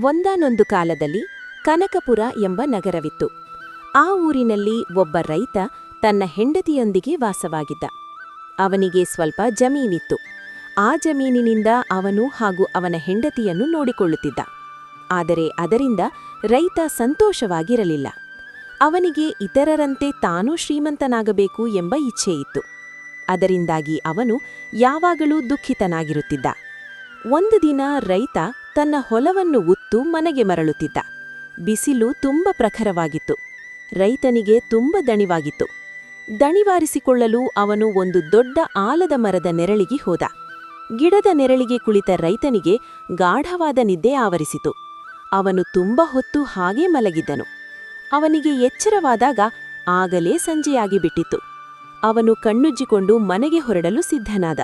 ಒಂದಾನೊಂದು ಕಾಲದಲ್ಲಿ ಕನಕಪುರ ಎಂಬ ನಗರವಿತ್ತು. ಆ ಊರಿನಲ್ಲಿ ಒಬ್ಬ ರೈತ ತನ್ನ ಹೆಂಡತಿಯೊಂದಿಗೆ ವಾಸವಾಗಿದ್ದ. ಅವನಿಗೆ ಸ್ವಲ್ಪ ಜಮೀನಿತ್ತು. ಆ ಜಮೀನಿನಿಂದ ಅವನು ಹಾಗೂ ಅವನ ಹೆಂಡತಿಯನ್ನು ನೋಡಿಕೊಳ್ಳುತ್ತಿದ್ದ. ಆದರೆ ಅದರಿಂದ ರೈತ ಸಂತೋಷವಾಗಿರಲಿಲ್ಲ. ಅವನಿಗೆ ಇತರರಂತೆ ತಾನೂ ಶ್ರೀಮಂತನಾಗಬೇಕು ಎಂಬ ಇಚ್ಛೆಯಿತ್ತು. ಅದರಿಂದಾಗಿ ಅವನು ಯಾವಾಗಲೂ ದುಃಖಿತನಾಗಿರುತ್ತಿದ್ದ. ಒಂದು ದಿನ ರೈತ ತನ್ನ ಹೊಲವನ್ನು ಉತ್ತು ಮನೆಗೆ ಮರಳುತ್ತಿದ್ದ. ಬಿಸಿಲು ತುಂಬ ಪ್ರಖರವಾಗಿತ್ತು. ರೈತನಿಗೆ ತುಂಬ ದಣಿವಾಗಿತ್ತು. ದಣಿವಾರಿಸಿಕೊಳ್ಳಲು ಅವನು ಒಂದು ದೊಡ್ಡ ಆಲದ ಮರದ ನೆರಳಿಗೆ ಹೋದ. ಗಿಡದ ನೆರಳಿಗೆ ಕುಳಿತ ರೈತನಿಗೆ ಗಾಢವಾದ ನಿದ್ದೆ ಆವರಿಸಿತು. ಅವನು ತುಂಬ ಹೊತ್ತು ಹಾಗೇ ಮಲಗಿದ್ದನು. ಅವನಿಗೆ ಎಚ್ಚರವಾದಾಗ ಆಗಲೇ ಸಂಜೆಯಾಗಿ ಬಿಟ್ಟಿತ್ತು ಅವನು ಕಣ್ಣುಜ್ಜಿಕೊಂಡು ಮನೆಗೆ ಹೊರಡಲು ಸಿದ್ಧನಾದ.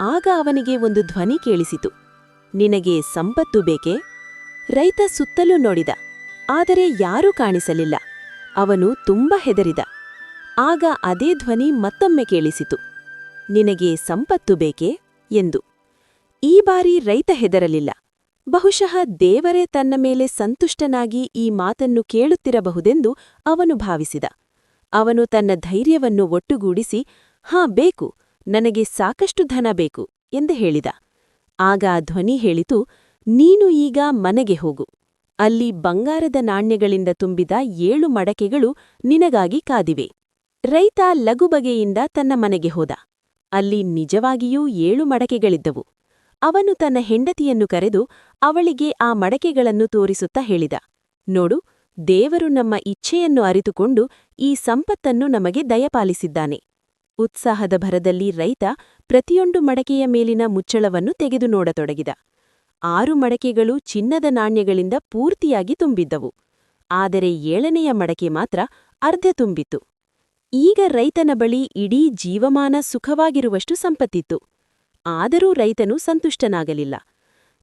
ಆಗ ಅವನಿಗೆ ಒಂದು ಧ್ವನಿ ಕೇಳಿಸಿತು. ನಿನಗೆ ಸಂಪತ್ತು ಬೇಕೇ? ರೈತ ಸುತ್ತಲೂ ನೋಡಿದ, ಆದರೆ ಯಾರೂ ಕಾಣಿಸಲಿಲ್ಲ. ಅವನು ತುಂಬ ಹೆದರಿದ. ಆಗ ಅದೇ ಧ್ವನಿ ಮತ್ತೊಮ್ಮೆ ಕೇಳಿಸಿತು. ನಿನಗೆ ಸಂಪತ್ತು ಬೇಕೇ? ಎಂದು. ಈ ಬಾರಿ ರೈತ ಹೆದರಲಿಲ್ಲ. ಬಹುಶಃ ದೇವರೇ ತನ್ನ ಮೇಲೆ ಸಂತುಷ್ಟನಾಗಿ ಈ ಮಾತನ್ನು ಕೇಳುತ್ತಿರಬಹುದೆಂದು ಅವನು ಭಾವಿಸಿದ. ಅವನು ತನ್ನ ಧೈರ್ಯವನ್ನು ಒಟ್ಟುಗೂಡಿಸಿ, ಹಾ, ಬೇಕು. ನನಗೆ ಸಾಕಷ್ಟು ಧನ ಬೇಕು ಎಂದು ಹೇಳಿದ. ಆಗ ಧ್ವನಿ ಹೇಳಿತು, ನೀನು ಈಗ ಮನೆಗೆ ಹೋಗು. ಅಲ್ಲಿ ಬಂಗಾರದ ನಾಣ್ಯಗಳಿಂದ ತುಂಬಿದ ಏಳು ಮಡಕೆಗಳು ನಿನಗಾಗಿ ಕಾದಿವೆ. ರೈತ ಲಗುಬಗೆಯಿಂದ ತನ್ನ ಮನೆಗೆ ಹೋದ. ಅಲ್ಲಿ ನಿಜವಾಗಿಯೂ ಏಳು ಮಡಕೆಗಳಿದ್ದವು. ಅವನು ತನ್ನ ಹೆಂಡತಿಯನ್ನು ಕರೆದು ಅವಳಿಗೆ ಆ ಮಡಕೆಗಳನ್ನು ತೋರಿಸುತ್ತಾ ಹೇಳಿದ. ನೋಡು, ದೇವರು ನಮ್ಮ ಇಚ್ಛೆಯನ್ನು ಅರಿತುಕೊಂಡು ಈ ಸಂಪತ್ತನ್ನು ನಮಗೆ ದಯಪಾಲಿಸಿದ್ದಾನೆ. ಉತ್ಸಾಹದ ಭರದಲ್ಲಿ ರೈತ ಪ್ರತಿಯೊಂದು ಮಡಕೆಯ ಮೇಲಿನ ಮುಚ್ಚಳವನ್ನು ತೆಗೆದು ನೋಡತೊಡಗಿದ. ಆರು ಮಡಕೆಗಳು ಚಿನ್ನದ ನಾಣ್ಯಗಳಿಂದ ಪೂರ್ತಿಯಾಗಿ ತುಂಬಿದ್ದವು. ಆದರೆ ಏಳನೆಯ ಮಡಕೆ ಮಾತ್ರ ಅರ್ಧ ತುಂಬಿತ್ತು. ಈಗ ರೈತನ ಬಳಿ ಇಡೀ ಜೀವಮಾನ ಸುಖವಾಗಿರುವಷ್ಟು ಸಂಪತ್ತಿತ್ತು. ಆದರೂ ರೈತನು ಸಂತುಷ್ಟನಾಗಲಿಲ್ಲ.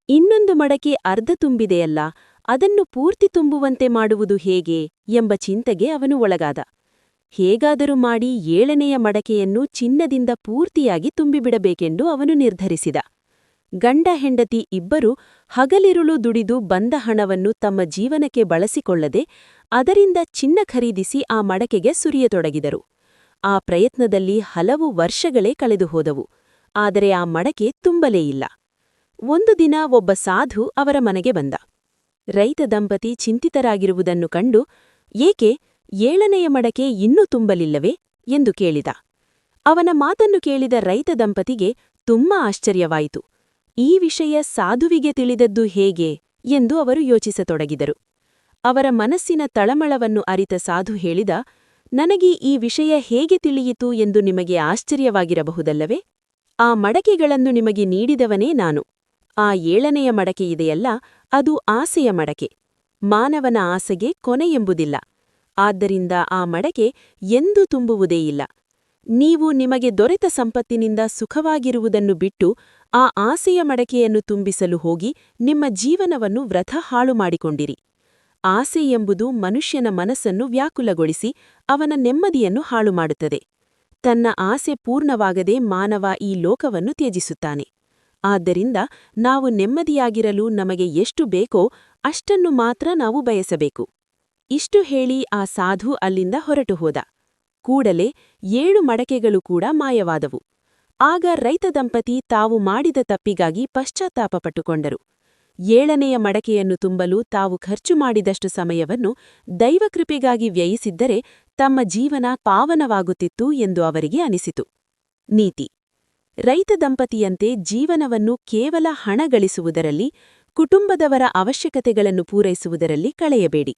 ಇನ್ನೊಂದು ಮಡಕೆ ಅರ್ಧ ತುಂಬಿದೆಯಲ್ಲ, ಅದನ್ನು ಪೂರ್ತಿ ತುಂಬುವಂತೆ ಮಾಡುವುದು ಹೇಗೆ ಎಂಬ ಚಿಂತೆಗೆ ಅವನು ಒಳಗಾದ. ಹೇಗಾದರೂ ಮಾಡಿ ಏಳನೆಯ ಮಡಕೆಯನ್ನು ಚಿನ್ನದಿಂದ ಪೂರ್ತಿಯಾಗಿ ತುಂಬಿಬಿಡಬೇಕೆಂದು ಅವನು ನಿರ್ಧರಿಸಿದ. ಗಂಡ ಹೆಂಡತಿ ಇಬ್ಬರೂ ಹಗಲಿರುಳು ದುಡಿದು ಬಂದ ಹಣವನ್ನು ತಮ್ಮ ಜೀವನಕ್ಕೆ ಬಳಸಿಕೊಳ್ಳದೆ ಅದರಿಂದ ಚಿನ್ನ ಖರೀದಿಸಿ ಆ ಮಡಕೆಗೆ ಸುರಿಯತೊಡಗಿದರು. ಆ ಪ್ರಯತ್ನದಲ್ಲಿ ಹಲವು ವರ್ಷಗಳೇ ಕಳೆದುಹೋದವು. ಆದರೆ ಆ ಮಡಕೆ ತುಂಬಲೇ ಇಲ್ಲ. ಒಂದು ದಿನ ಒಬ್ಬ ಸಾಧು ಅವರ ಮನೆಗೆ ಬಂದ. ರೈತ ದಂಪತಿ ಚಿಂತಿತರಾಗಿರುವುದನ್ನು ಕಂಡು, ಏಕೆ? ಏಳನೆಯ ಮಡಕೆ ಇನ್ನೂ ತುಂಬಲಿಲ್ಲವೇ ಎಂದು ಕೇಳಿದ. ಅವನ ಮಾತನ್ನು ಕೇಳಿದ ರೈತ ದಂಪತಿಗೆ ತುಂಬ ಆಶ್ಚರ್ಯವಾಯಿತು. ಈ ವಿಷಯ ಸಾಧುವಿಗೆ ತಿಳಿದದ್ದು ಹೇಗೆ ಎಂದು ಅವರು ಯೋಚಿಸತೊಡಗಿದರು. ಅವರ ಮನಸ್ಸಿನ ತಳಮಳವನ್ನು ಅರಿತ ಸಾಧು ಹೇಳಿದ, ನನಗೆ ಈ ವಿಷಯ ಹೇಗೆ ತಿಳಿಯಿತು ಎಂದು ನಿಮಗೆ ಆಶ್ಚರ್ಯವಾಗಿರಬಹುದಲ್ಲವೇ? ಆ ಮಡಕೆಗಳನ್ನು ನಿಮಗೆ ನೀಡಿದವನೇ ನಾನು. ಆ ಏಳನೆಯ ಮಡಕೆಯಿದೆಯಲ್ಲ ಅದು ಆಸೆಯ ಮಡಕೆ. ಮಾನವನ ಆಸೆಗೆ ಕೊನೆಯೆಂಬುದಿಲ್ಲ ಆದ್ದರಿಂದ ಆ ಮಡಕೆ ಎಂದೂ ತುಂಬುವುದೇ ಇಲ್ಲ. ನೀವು ನಿಮಗೆ ದೊರೆತ ಸಂಪತ್ತಿನಿಂದ ಸುಖವಾಗಿರುವುದನ್ನು ಬಿಟ್ಟು ಆ ಆಸೆಯ ಮಡಕೆಯನ್ನು ತುಂಬಿಸಲು ಹೋಗಿ ನಿಮ್ಮ ಜೀವನವನ್ನು ವ್ರಥ ಹಾಳು ಮಾಡಿಕೊಂಡಿರಿ. ಆಸೆ ಎಂಬುದು ಮನುಷ್ಯನ ಮನಸ್ಸನ್ನು ವ್ಯಾಕುಲಗೊಳಿಸಿ ಅವನ ನೆಮ್ಮದಿಯನ್ನು ಹಾಳು ಮಾಡುತ್ತದೆ. ತನ್ನ ಆಸೆ ಪೂರ್ಣವಾಗದೆ ಮಾನವ ಈ ಲೋಕವನ್ನು ತ್ಯಜಿಸುತ್ತಾನೆ. ಆದ್ದರಿಂದ ನಾವು ನೆಮ್ಮದಿಯಾಗಿರಲು ನಮಗೆ ಎಷ್ಟು ಬೇಕೋ ಅಷ್ಟನ್ನು ಮಾತ್ರ ನಾವು ಬಯಸಬೇಕು. ಇಷ್ಟು ಹೇಳಿ ಆ ಸಾಧು ಅಲ್ಲಿಂದ ಹೊರಟು ಹೋದ. ಕೂಡಲೇ ಏಳು ಮಡಕೆಗಳು ಕೂಡ ಮಾಯವಾದವು. ಆಗ ರೈತ ದಂಪತಿ ತಾವು ಮಾಡಿದ ತಪ್ಪಿಗಾಗಿ ಪಶ್ಚಾತ್ತಾಪಪಟ್ಟುಕೊಂಡರು. ಏಳನೆಯ ಮಡಕೆಯನ್ನು ತುಂಬಲು ತಾವು ಖರ್ಚು ಮಾಡಿದಷ್ಟು ಸಮಯವನ್ನು ದೈವಕೃಪೆಗಾಗಿ ವ್ಯಯಿಸಿದ್ದರೆ ತಮ್ಮ ಜೀವನ ಪಾವನವಾಗುತ್ತಿತ್ತು ಎಂದು ಅವರಿಗೆ ಅನಿಸಿತು. ನೀತಿ. ರೈತ ದಂಪತಿಯಂತೆ ಜೀವನವನ್ನು ಕೇವಲ ಹಣ ಗಳಿಸುವುದರಲ್ಲಿ, ಕುಟುಂಬದವರ ಅವಶ್ಯಕತೆಗಳನ್ನು ಪೂರೈಸುವುದರಲ್ಲಿ ಕಳೆಯಬೇಡಿ.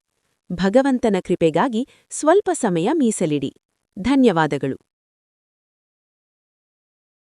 ಭಗವಂತನ ಕೃಪೆಗಾಗಿ ಸ್ವಲ್ಪ ಸಮಯ ಮೀಸಲಿಡಿ. ಧನ್ಯವಾದಗಳು.